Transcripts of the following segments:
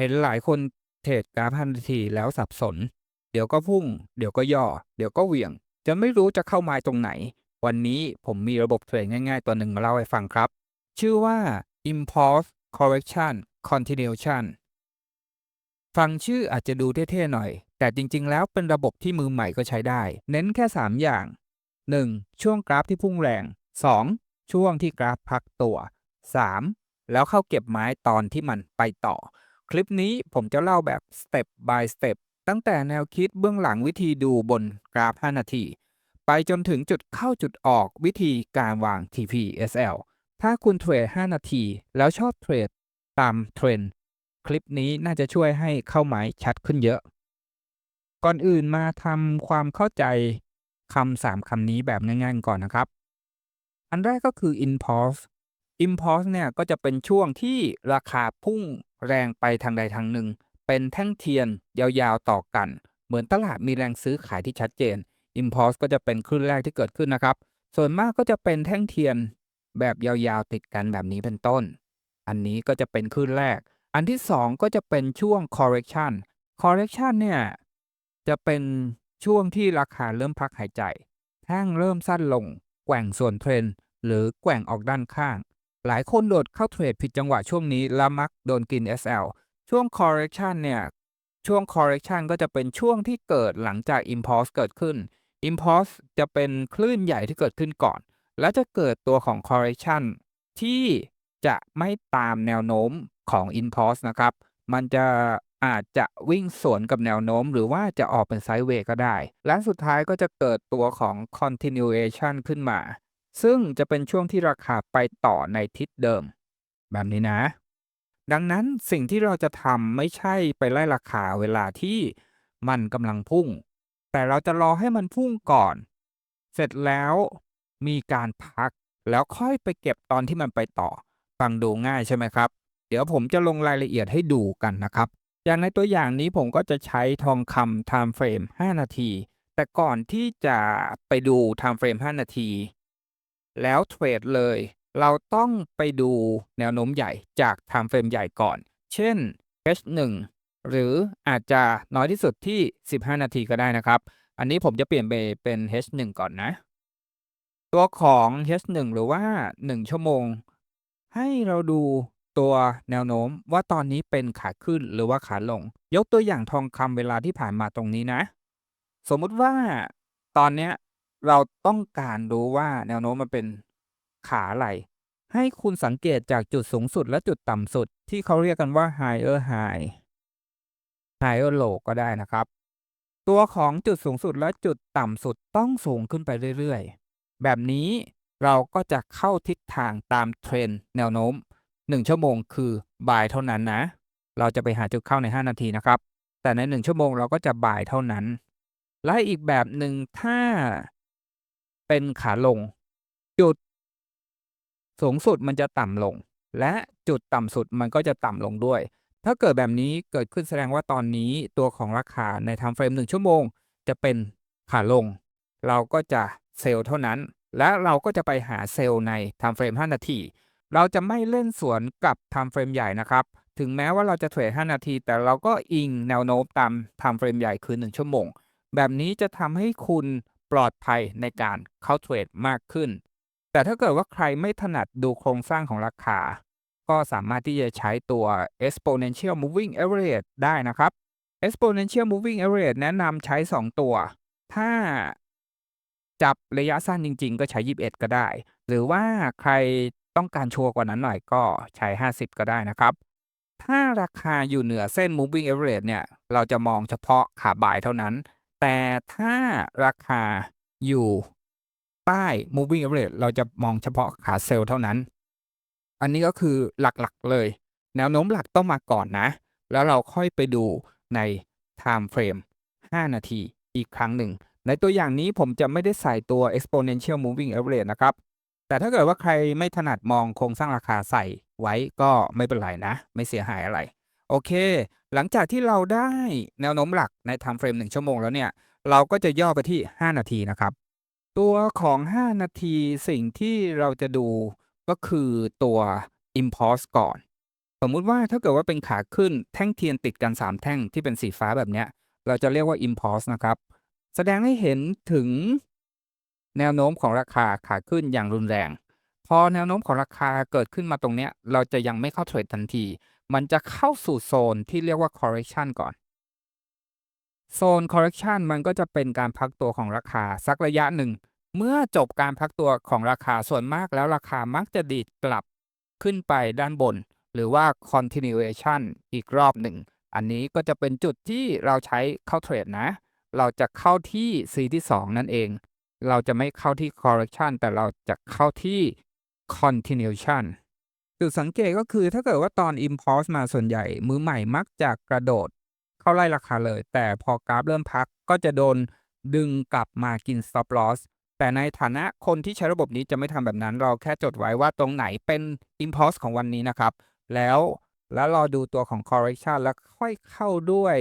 เห็นหลายคนเทรดกราฟ5นทีแล้วสับสน เดี๋ยวก็พุ่ง เดี๋ยวก็ย่อ เดี๋ยวก็เหวี่ยง จะไม่รู้จะเข้าม้ตรงไหน วันนี้ผมมีระบบเทรดง่ายๆ ตัวหนึ่งมาเล่าให้ฟังครับ ชื่อว่า impulse correction continuation ฟังชื่ออาจจะดูเท่ๆหน่อย แต่จริงๆ แล้วเป็นระบบที่มือใหม่ก็ใช้ได้ เน้นแค่ 3 อย่าง 1. ช่วงกราฟที่พุ่งแรง 2. ช่วงที่กราฟพักตัว 3. แล้วเข้าเก็บไม้ตอนที่มันไปต่อ คลิปนี้ผมจะเล่าแบบ step by step ตั้งแต่แนวคิดเบื้องหลังวิธีดูบนกราฟ 5 นาที ไปจนถึงจุดเข้าจุดออกวิธีการวาง TPSL ถ้าคุณเทรด 5 นาที แล้วชอบเทรดตามเทรนด์คลิปนี้น่าจะช่วยให้เข้าหมายชัดขึ้นเยอะ ก่อนอื่นมาทำความเข้าใจคำสามคำนี้แบบง่ายๆก่อนนะครับ อันแรกก็คือ impulse impulse เนี่ยก็จะเป็นช่วงที่ราคาพุ่งแรงไปทางใดทางหนึ่ง เป็นแท่งเทียนยาวๆต่อกัน เหมือนตลาดมีแรงซื้อขายที่ชัดเจน impulse ก็จะเป็นคลื่นแรกที่เกิดขึ้นนะครับ ส่วนมากก็จะเป็นแท่งเทียนแบบยาวๆติดกันแบบนี้เป็นต้น อันนี้ก็จะเป็นคลื่นแรก อันที่สองก็จะเป็นช่วง correction correction เนี่ยจะเป็นช่วงที่ราคาเริ่มพักหายใจแท่งเริ่มสั้นลง แกว่งส่วนเทรนหรือแกว่งออกด้านข้าง หลายคนโดดเข้าเทรดผิดจังหวะช่วงนี้แล้วมักโดนกิน SL ช่วง correction เนี่ยช่วง correction ก็จะเป็นช่วงที่เกิดหลังจาก impulse เกิดขึ้น impulse จะเป็นคลื่นใหญ่ที่เกิดขึ้นก่อน แล้วจะเกิดตัวของ correction ที่จะไม่ตามแนวโน้มของ impulse นะครับ มันจะอาจจะวิ่งสวนกับแนวโน้ม หรือว่าจะออกเป็นไซด์เวย์ก็ได้ และสุดท้ายก็จะเกิดตัวของ continuation ขึ้นมา ซึ่งจะเป็นช่วงที่ราคาไปต่อในทิศเดิม แบบนี้นะ ดังนั้นสิ่งที่เราจะทำไม่ใช่ไปไล่ราคาเวลาที่มันกำลังพุ่ง แต่เราจะรอให้มันพุ่งก่อน เสร็จแล้วมีการพักแล้วค่อยไปเก็บตอนที่มันไปต่อ ฟังดูง่ายใช่ไหมครับ เดี๋ยวผมจะลงรายละเอียดให้ดูกันนะครับ อย่างในตัวอย่างนี้ผมก็จะใช้ทองคำ time frame 5 นาที แต่ก่อนที่จะไปดู time frame 5 นาที แล้วเทรดเลย เราต้องไปดูแนวโน้มใหญ่จาก time frame ใหญ่ก่อน เช่น H1 หรืออาจจะน้อยที่สุดที่ 15 นาทีก็ได้นะครับ อันนี้ผมจะเปลี่ยนไปเป็น H1 ก่อนนะ ตัวของ H1 หรือว่า 1 ชั่วโมง ให้เราดูตัวแนวโน้มว่าตอนนี้เป็นขาขึ้นหรือว่าขาลง ยกตัวอย่างทองคำเวลาที่ผ่านมาตรงนี้นะ สมมุติว่าตอนเนี้ย เราต้องการรู้ว่าแนวโน้มมันเป็นขาอะไรให้คุณสังเกตจากจุดสูงสุดและจุดต่ำสุดที่เขาเรียกกันว่า higher high higher low ก็ได้นะครับ ตัวของจุดสูงสุดและจุดต่ำสุดต้องสูงขึ้นไปเรื่อยๆ แบบนี้เราก็จะเข้าทิศทางตามเทรนด์แนวโน้ม 1 ชั่วโมงคือบ่ายเท่านั้นนะ เราจะไปหาจุดเข้าใน 5 นาทีนะครับ แต่ใน 1 ชั่วโมงเราก็จะบ่ายเท่านั้น และอีกแบบหนึ่งถ้า เป็นขาลง จุด สูงสุดมันจะต่ำลง และจุดต่ำสุดมันก็จะต่ำลงด้วย ถ้าเกิดแบบนี้เกิดขึ้นแสดงว่าตอนนี้ตัวของราคาใน time frame 1ชั่วโมง จะเป็นขาลง เราก็จะเซลล์เท่านั้น และเราก็จะไปหาเซลล์ใน time frame 5นาที เราจะไม่เล่นสวนกับ time frame ใหญ่นะครับ ถึงแม้ว่าเราจะเทรด5นาที แต่เราก็อิงแนวโน้มตาม time frame ใหญ่คือ 1 ชั่วโมง แบบนี้จะทำให้คุณ ปลอดภัยในการเข้าเทรดมากขึ้น แต่ถ้าเกิดว่าใครไม่ถนัดดูโครงสร้างของราคา ก็สามารถที่จะใช้ตัว exponential moving average ได้นะครับ exponential moving average แนะนำใช้ 2 ตัว ถ้าจับระยะสั้นจริง ๆ ก็ใช้ 21 ก็ได้ หรือว่าใครต้องการชัวร์กว่านั้นหน่อยก็ใช้ 50 ก็ได้นะครับ ถ้าราคาอยู่เหนือเส้น moving average เนี่ย เราจะมองเฉพาะขาบ่ายเท่านั้น แต่ถ้าราคาอยู่ใต้ moving average เราจะมองเฉพาะขาเซลล์เท่านั้น อันนี้ก็คือหลักๆเลย แนวโน้มหลักต้องมาก่อนนะ แล้วเราค่อยไปดูใน time frame 5 นาทีอีกครั้งหนึ่ง ในตัวอย่างนี้ผมจะไม่ได้ใส่ตัว exponential moving average นะครับ แต่ถ้าเกิดว่าใครไม่ถนัดมองโครงสร้างราคาใส่ไว้ก็ไม่เป็นไรนะ ไม่เสียหายอะไร โอเค หลังจากที่เราได้แนวโน้มหลักใน time frame 1 ชั่วโมงแล้วเนี่ย เราก็จะย่อไปที่ 5 นาทีนะครับ ตัวของ 5 นาทีสิ่งที่เราจะดูก็คือตัว impulse ก่อน สมมุติว่าถ้าเกิดว่าเป็นขาขึ้นแท่งเทียนติดกัน 3 แท่งที่เป็นสีฟ้าแบบเนี้ย เราจะเรียกว่า impulse นะครับ แสดงให้เห็นถึงแนวโน้มของราคาขาขึ้นอย่างรุนแรง พอแนวโน้มของราคาเกิดขึ้นมาตรงเนี้ย เราจะยังไม่เข้าเทรดทันที มันจะเข้าสู่โซนที่เรียกว่า correction ก่อน โซน correction มันก็จะเป็นการพักตัวของราคาสักระยะหนึ่ง เมื่อจบการพักตัวของราคาส่วนมากแล้วราคามักจะดีดกลับขึ้นไปด้านบน หรือว่า continuation อีกรอบหนึ่ง อันนี้ก็จะเป็นจุดที่เราใช้เข้าเทรดนะ เราจะเข้าที่ C ที่ 2 นั่นเอง เราจะไม่เข้าที่ correction แต่เราจะเข้าที่ continuation จุดสังเกตก็คือถ้าเกิดว่าตอน impulse มาส่วนใหญ่ มือใหม่มักจะกระโดด เข้าไล่ราคาเลย แต่พอกราฟเริ่มพักก็จะโดนดึงกลับมากิน stop loss แต่ในฐานะคนที่ใช้ระบบนี้จะไม่ทำแบบนั้น เราแค่จดไว้ว่าตรงไหนเป็น impulse ของวันนี้นะครับ แล้วแล้วรอดูตัวของ correction แล้วค่อยเข้าด้วย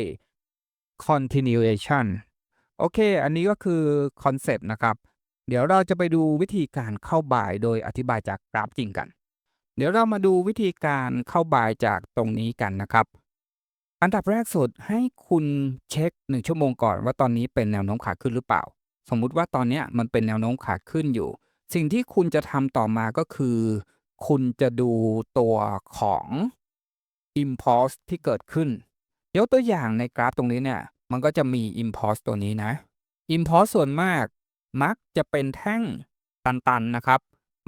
continuation โอเค อันนี้ก็คือคอนเซปต์นะครับ เดี๋ยวเราจะไปดูวิธีการเข้าบ่ายโดยอธิบายจากกราฟจริงกัน เดี๋ยวเรามาดูวิธีการเข้าบ่ายจากตรงนี้กันนะครับ อันดับแรกสุดให้คุณเช็ค 1 ชั่วโมงก่อนว่าตอนนี้เป็นแนวโน้มขาขึ้นหรือเปล่า สมมุติว่าตอนนี้มันเป็นแนวโน้มขาขึ้นอยู่ สิ่งที่คุณจะทำต่อมาก็คือ คุณจะดูตัวของ impulse ที่เกิดขึ้นยกตัวอย่างในกราฟตรงนี้เนี่ย มันก็จะมี impulse ตัวนี้นะ impulse ส่วนมาก มักจะเป็นแท่งตันๆนะครับ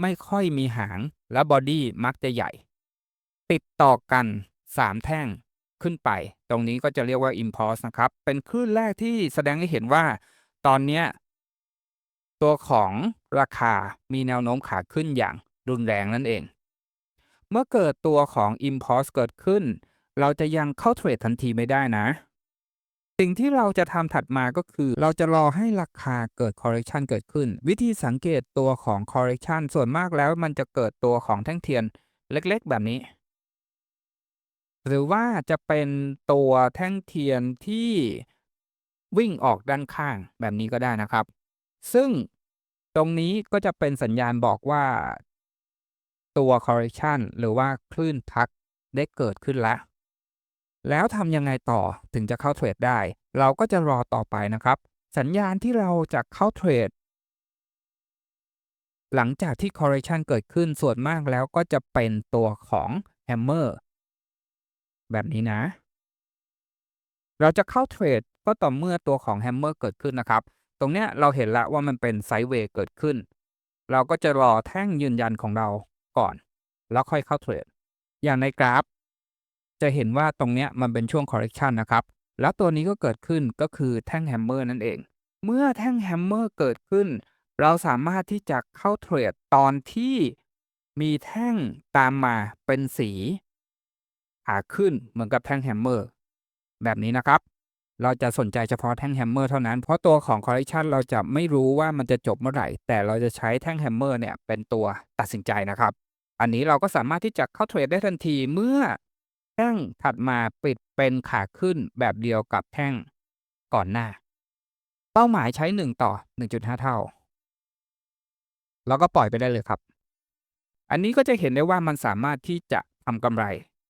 ไม่ค่อยมีหางและบอดี้มักจะใหญ่ ติดต่อกัน 3 แท่งขึ้นไป ตรงนี้ก็จะเรียกว่า impulse นะครับ เป็นคลื่นแรกที่แสดงให้เห็นว่า ตอนนี้ตัวของราคามีแนวโน้มขาขึ้นอย่างรุนแรงนั่นเอง เมื่อเกิดตัวของ impulse เกิดขึ้น เราจะยังเข้าเทรดทันทีไม่ได้นะ สิ่งที่เราจะทำถัดมาก็คือ เราจะรอให้ราคาเกิด correction เกิดขึ้น วิธีสังเกตตัวของ correction ส่วนมากแล้วมันจะเกิดตัวของแท่งเทียนเล็กๆ แบบนี้ หรือว่าจะเป็นตัวแท่งเทียนที่วิ่งออกด้านข้างแบบนี้ก็ได้นะครับ ซึ่งตรงนี้ก็จะเป็นสัญญาณบอกว่าตัว correction หรือว่าคลื่นพักได้เกิดขึ้นแล้ว แล้วทำยังไงต่อถึงจะเข้าเทรดได้ เราก็จะรอต่อไปนะครับ สัญญาณที่เราจะเข้าเทรดหลังจากที่ correction เกิดขึ้นส่วนมากแล้วก็จะเป็นตัวของ hammer แบบนี้นะ เราจะเข้าเทรดก็ต่อเมื่อตัวของ hammer เกิดขึ้นนะครับ ตรงเนี้ยเราเห็นแล้วว่ามันเป็นไซด์เวย์เกิดขึ้น เราก็จะรอแท่งยืนยันของเราก่อน แล้วค่อยเข้าเทรด อย่างในกราฟ จะเห็นว่าตรงเนี้ยมันเป็นช่วง correction นะครับ แล้วตัวนี้ก็เกิดขึ้นก็คือแท่งแฮมเมอร์นั่นเอง เมื่อแท่งแฮมเมอร์เกิดขึ้น เราสามารถที่จะเข้าเทรดตอนที่มีแท่งตามมาเป็นสีขาขึ้นเหมือนกับแท่งแฮมเมอร์แบบนี้นะครับ เราจะสนใจเฉพาะแท่งแฮมเมอร์เท่านั้น เพราะตัวของ correction เราจะไม่รู้ว่ามันจะจบเมื่อไหร่ แต่เราจะใช้แท่งแฮมเมอร์เนี่ยเป็นตัวตัดสินใจนะครับ อันนี้เราก็สามารถที่จะเข้าเทรดได้ทันทีเมื่อ แท่งถัดมาปิดเป็นขาขึ้นแบบเดียวกับแท่งก่อนหน้า เป้าหมายใช้ 1 ต่อ 1.5 เท่า แล้วก็ปล่อยไปได้เลยครับ อันนี้ก็จะเห็นได้ว่ามันสามารถที่จะทำกำไร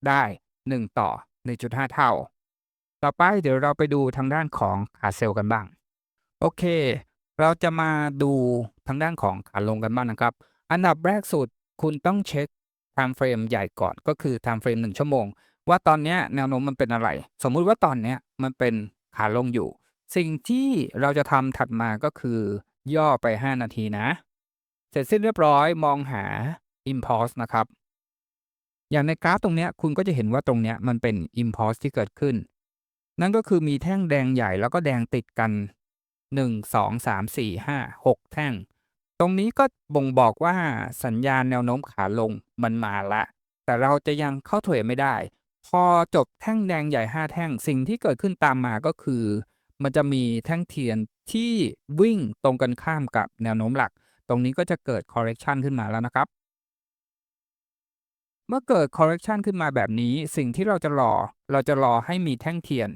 ได้ 1 ต่อ 1.5 เท่า ต่อไปเดี๋ยวเราไปดูทางด้านของขาเซลล์กันบ้าง โอเค เราจะมาดูทางด้านของขาลงกันบ้างนะครับ อันดับแรกสุดคุณต้องเช็ค time frame ใหญ่ก่อนก็คือ time frame 1 ชั่วโมง ว่าตอนนี้แนวโน้มมันเป็นอะไร สมมุติว่าตอนนี้มันเป็นขาลงอยู่ สิ่งที่เราจะทำถัดมาก็คือ ย่อไป 5 นาทีนะ เสร็จสิ้นเรียบร้อยมองหา impulse นะครับ อย่างในกราฟตรงนี้คุณก็จะเห็นว่าตรงนี้มันเป็น impulse ที่เกิดขึ้น นั่นก็คือมีแท่งแดงใหญ่แล้วก็แดงติดกัน 1 2 3 4 5 6 แท่ง ตรงนี้ก็บ่งบอกว่าสัญญาณแนวโน้มขาลงมันมาละ แต่เราจะยังเข้าเทรดไม่ได้ พอจบแท่งแดงใหญ่5แท่งสิ่งที่เกิดขึ้นตามมาก็คือ มันจะมีแท่งเทียนที่วิ่งตรงกันข้ามกับแนวโน้มหลัก ตรงนี้ก็จะเกิด correction ขึ้นมาแล้วนะครับ เมื่อเกิด correction ขึ้นมาแบบนี้ สิ่งที่เราจะรอ เราจะรอให้มีแท่งเทียน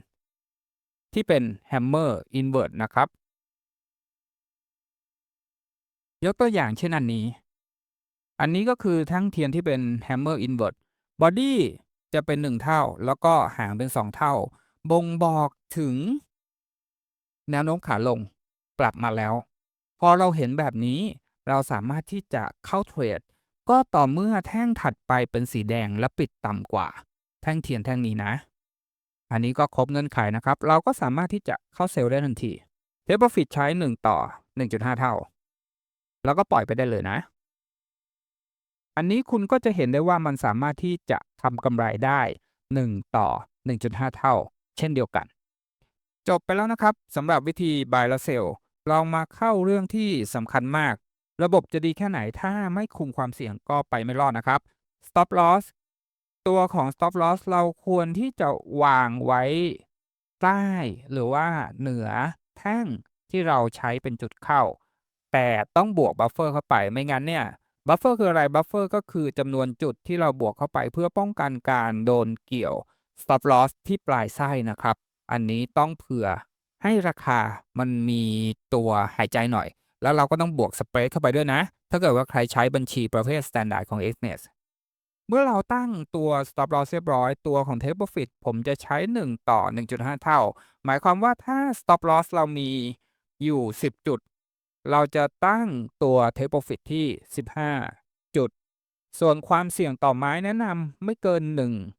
ที่เป็น hammer invert นะครับ ยกตัวอย่างเช่นอันนี้ อันนี้ก็คือแท่งเทียนที่เป็น hammer invert body จะเป็น 1 เท่า แล้วก็หางเป็น 2 เท่า บ่งบอกถึง แนวโน้มขาลงกลับมาแล้ว พอเราเห็นแบบนี้เราสามารถที่จะเข้าเทรด ก็ต่อเมื่อแท่งถัดไปเป็นสีแดงและปิดต่ำกว่า แท่งเทียนแท่งนี้นะ อันนี้ก็ครบเงื่อนไขนะครับ เราก็สามารถที่จะเข้าเซลล์ได้ทันทีเทปโปรฟิตใช้ 1 ต่อ 1.5 เท่า แล้วก็ปล่อยไปได้เลยนะ อันนี้คุณก็จะเห็นได้ว่ามันสามารถที่จะทำกำไรได้ 1 ต่อ 1.5 เท่า เช่นเดียวกัน จบไปแล้วนะครับสำหรับวิธี buy และ sell เรามาเข้าเรื่องที่สำคัญมาก ระบบจะดีแค่ไหนถ้าไม่คุมความเสี่ยงก็ไปไม่รอดนะครับ stop loss ตัวของ stop loss เราควรที่จะวางไว้ใต้หรือว่าเหนือแท่งที่เราใช้เป็นจุดเข้า แต่ต้องบวกบัฟเฟอร์เข้าไปไม่งั้นเนี่ย บัฟเฟอร์คืออะไรบัฟเฟอร์ก็คือจำนวนจุดที่เราบวกเข้าไปเพื่อป้องกันการโดนเกี่ยว stop loss ที่ปลายไส้นะครับ อันนี้ต้องเผื่อให้ราคามันมีตัวหายใจหน่อย แล้วเราก็ต้องบวกสเปรดเข้าไปด้วยนะ ถ้าเกิดว่าใครใช้บัญชีประเภท standard ของ Xnet เมื่อเราตั้งตัว stop loss เรียบร้อยตัวของ take profit ผมจะใช้ 1 ต่อ 1.5 เท่า หมายความว่าถ้า stop loss เรามีอยู่ 10 จุด เราจะตั้งตัว take profit ที่ 15 จุด ส่วนความเสี่ยงต่อไม้แนะนำไม่เกิน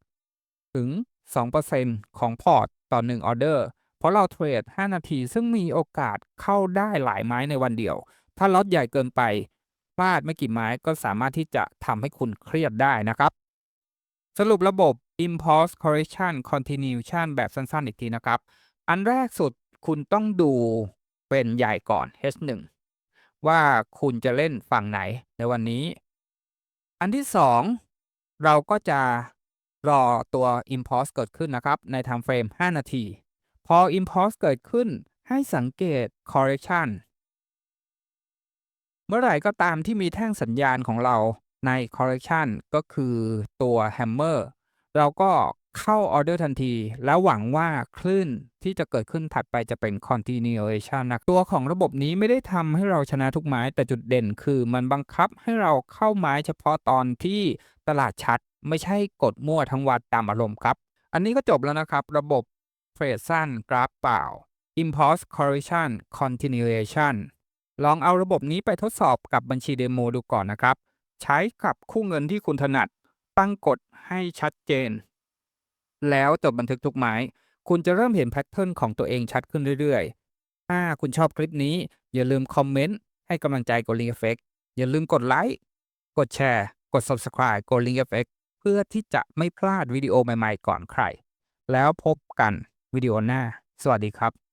1 ถึง 2%ของพอร์ตต่อ 1 ออเดอร์ เพราะเราเทรด 5 นาที ซึ่งมีโอกาสเข้าได้หลายไม้ในวันเดียว ถ้าล็อตใหญ่เกินไปพลาดไม่กี่ไม้ก็สามารถที่จะทำให้คุณเครียดได้นะครับ สรุประบบ impulse correction continuation แบบสั้นๆ อีกทีนะครับ อันแรกสุดคุณต้องดูเป็นใหญ่ก่อน H1 ว่าคุณจะเล่นฝั่งไหนในวันนี้ อันที่ 2 เราก็จะรอตัว impulse เกิดขึ้นนะครับ ใน time frame 5 นาที พอ impulse เกิดขึ้นให้สังเกต correction เมื่อไหร่ก็ตามที่มีแท่งสัญญาณของเราใน correction ก็คือตัว hammer เราก็ เข้าออเดอร์ทันที แล้วหวังว่าคลื่นที่จะเกิดขึ้นถัดไปจะเป็น continuation นะตัวของระบบนี้ไม่ได้ทำให้เราชนะทุกไม้ แต่จุดเด่นคือมันบังคับให้เราเข้าไม้เฉพาะตอนที่ตลาดชัด ไม่ใช่กดมั่วทั้งวันตามอารมณ์ครับ อันนี้ก็จบแล้วนะครับ ระบบเทรดสั้นกราฟเปล่า impulse correction continuation ลองเอาระบบนี้ไปทดสอบกับบัญชีเดโมดูก่อนนะครับ ใช้กับคู่เงินที่คุณถนัด ตั้งกฎให้ชัดเจน แล้วจดบันทึกทุกไม้ คุณจะเริ่มเห็นแพทเทิร์นของตัวเองชัดขึ้นเรื่อยๆ ถ้าคุณชอบคลิปนี้ อย่าลืมคอมเมนต์ ให้กำลังใจ g o l i n g Effect อย่าลืมกดไลค์กดแชร์กด subscribe g o l i n g Effect เพื่อที่จะไม่พลาดวิดีโอใหม่ๆก่อนใคร แล้วพบกันวิดีโอหน้า สวัสดีครับ